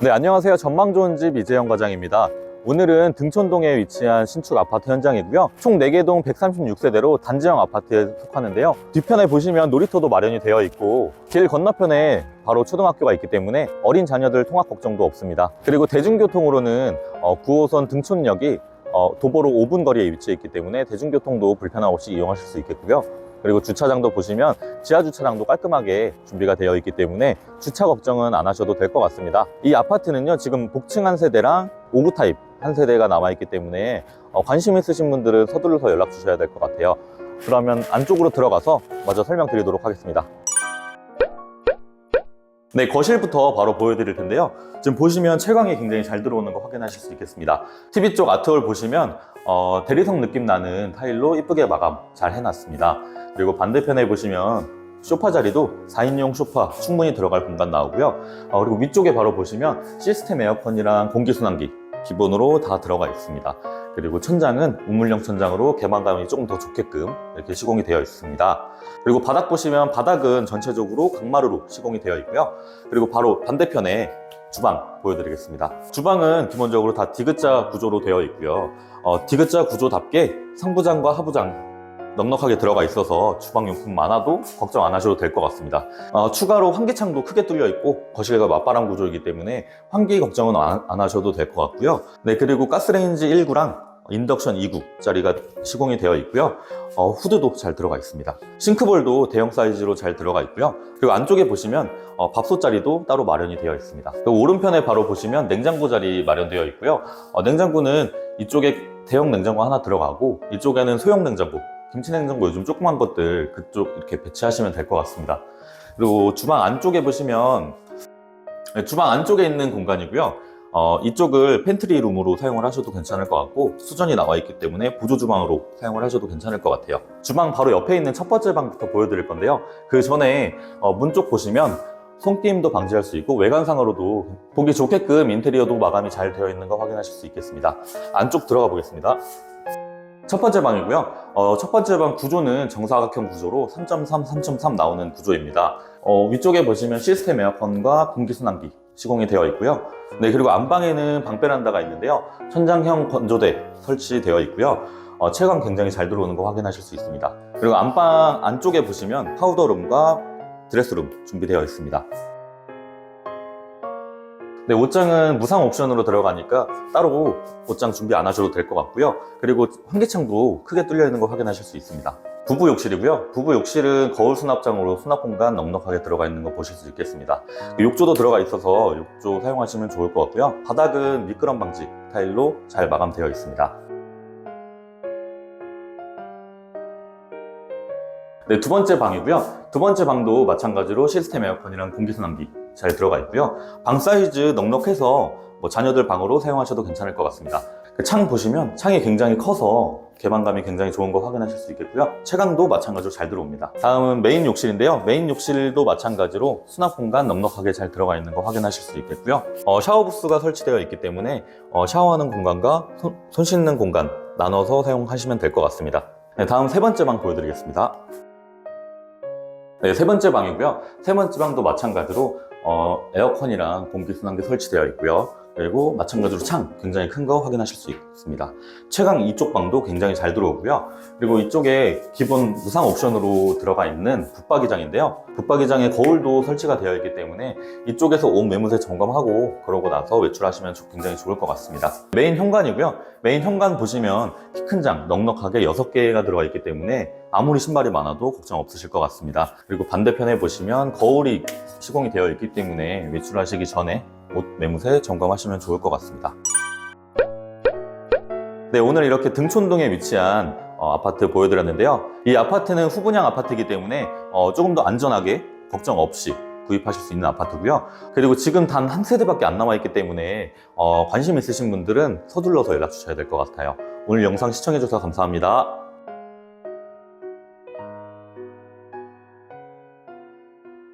네, 안녕하세요. 전망 좋은 집 이재영 과장입니다. 오늘은 등촌동에 위치한 신축 아파트 현장이고요. 총 4개 동 136세대로 단지형 아파트에 속하는데요. 뒤편에 보시면 놀이터도 마련이 되어 있고 길 건너편에 바로 초등학교가 있기 때문에 어린 자녀들 통학 걱정도 없습니다. 그리고 대중교통으로는 어, 9호선 등촌역이 어, 도보로 5분 거리에 위치해 있기 때문에 대중교통도 불편함 없이 이용하실 수 있겠고요. 그리고 주차장도 보시면 지하 주차장도 깔끔하게 준비가 되어 있기 때문에 주차 걱정은 안 하셔도 될 것 같습니다. 이 아파트는요, 지금 복층 한 세대랑 5구 타입 한 세대가 남아 있기 때문에 어, 관심 있으신 분들은 서둘러서 연락 주셔야 될 것 같아요. 그러면 안쪽으로 들어가서 마저 설명드리도록 하겠습니다. 네, 거실부터 바로 보여드릴 텐데요. 지금 보시면 채광이 굉장히 잘 들어오는 거 확인하실 수 있겠습니다. TV 쪽 아트홀 보시면 어, 대리석 느낌 나는 타일로 이쁘게 마감 잘 해놨습니다. 그리고 반대편에 보시면 소파 자리도 4인용 소파 충분히 들어갈 공간 나오고요. 어, 그리고 위쪽에 바로 보시면 시스템 에어컨이랑 공기순환기 기본으로 다 들어가 있습니다. 그리고 천장은 우물형 천장으로 개방감이 조금 더 좋게끔 이렇게 시공이 되어 있습니다. 그리고 바닥 보시면 바닥은 전체적으로 강마루로 시공이 되어 있고요. 그리고 바로 반대편에 주방 보여드리겠습니다. 주방은 기본적으로 다 디귿자 구조로 되어 있고요. 어, 디귿자 구조답게 상부장과 하부장 넉넉하게 들어가 있어서 주방 용품 많아도 걱정 안 하셔도 될 것 같습니다. 어, 추가로 환기창도 크게 뚫려 있고 거실과 맞바람 구조이기 때문에 환기 걱정은 안, 안 하셔도 될 것 같고요. 네 그리고 가스레인지 1구랑 인덕션 2구짜리가 시공이 되어 있고요. 어, 후드도 잘 들어가 있습니다. 싱크볼도 대형 사이즈로 잘 들어가 있고요. 그리고 안쪽에 보시면 어, 밥솥 자리도 따로 마련이 되어 있습니다. 오른편에 바로 보시면 냉장고 자리 마련되어 있고요. 어, 냉장고는 이쪽에 대형 냉장고 하나 들어가고 이쪽에는 소형 냉장고 김치 냉장고 요즘 조그만 것들 그쪽 이렇게 배치하시면 될 것 같습니다. 그리고 주방 안쪽에 보시면 네, 주방 안쪽에 있는 공간이고요. 어, 이쪽을 팬트리 룸으로 사용을 하셔도 괜찮을 것 같고 수전이 나와 있기 때문에 보조 주방으로 사용을 하셔도 괜찮을 것 같아요. 주방 바로 옆에 있는 첫 번째 방부터 보여드릴 건데요. 그 전에 어, 문 쪽 보시면 손게임도 방지할 수 있고 외관상으로도 보기 좋게끔 인테리어도 마감이 잘 되어 있는 거 확인하실 수 있겠습니다. 안쪽 들어가 보겠습니다. 첫 번째 방이고요. 어, 첫 번째 방 구조는 정사각형 구조로 3.3, 3.3 나오는 구조입니다. 어, 위쪽에 보시면 시스템 에어컨과 공기순환기 시공이 되어 있고요. 네, 그리고 안방에는 방베란다가 있는데요. 천장형 건조대 설치되어 있고요. 어, 채광 굉장히 잘 들어오는 거 확인하실 수 있습니다. 그리고 안방 안쪽에 보시면 파우더룸과 드레스룸 준비되어 있습니다. 네, 옷장은 무상 옵션으로 들어가니까 따로 옷장 준비 안 하셔도 될 것 같고요. 그리고 환기창도 크게 뚫려 있는 거 확인하실 수 있습니다. 부부 욕실이고요. 부부 욕실은 거울 수납장으로 수납 공간 넉넉하게 들어가 있는 거 보실 수 있겠습니다. 욕조도 들어가 있어서 욕조 사용하시면 좋을 것 같고요. 바닥은 미끄럼 방지 타일로 잘 마감되어 있습니다. 네, 두 번째 방이고요. 두 번째 방도 마찬가지로 시스템 에어컨이랑 공기순환기 잘 들어가 있고요. 방 사이즈 넉넉해서 뭐 자녀들 방으로 사용하셔도 괜찮을 것 같습니다. 그 창 보시면 창이 굉장히 커서 개방감이 굉장히 좋은 거 확인하실 수 있겠고요. 채광도 마찬가지로 잘 들어옵니다. 다음은 메인 욕실인데요. 메인 욕실도 마찬가지로 수납 공간 넉넉하게 잘 들어가 있는 거 확인하실 수 있겠고요. 어, 샤워 부스가 설치되어 있기 때문에 어, 샤워하는 공간과 손, 손 씻는 공간 나눠서 사용하시면 될 것 같습니다. 네, 다음 세 번째 방 보여드리겠습니다. 네, 세 번째 방이고요. 세 번째 방도 마찬가지로 어, 에어컨이랑 공기순환기 설치되어 있고요. 그리고 마찬가지로 창 굉장히 큰 거 확인하실 수 있습니다. 최강 이쪽 방도 굉장히 잘 들어오고요. 그리고 이쪽에 기본 무상 옵션으로 들어가 있는 붙박이장인데요. 붙박이장에 거울도 설치가 되어 있기 때문에 이쪽에서 온 매무새 점검하고 그러고 나서 외출하시면 굉장히 좋을 것 같습니다. 메인 현관이고요. 메인 현관 보시면 키 큰 장 넉넉하게 6개가 들어가 있기 때문에 아무리 신발이 많아도 걱정 없으실 것 같습니다. 그리고 반대편에 보시면 거울이 시공이 되어 있기 때문에 외출하시기 전에 옷 매무새 점검하시면 좋을 것 같습니다. 네, 오늘 이렇게 등촌동에 위치한 어, 아파트 보여드렸는데요. 이 아파트는 후분양 아파트이기 때문에 어, 조금 더 안전하게 걱정 없이 구입하실 수 있는 아파트고요. 그리고 지금 단 한 세대밖에 안 남아있기 때문에 어, 관심 있으신 분들은 서둘러서 연락 주셔야 될 것 같아요. 오늘 영상 시청해주셔서 감사합니다.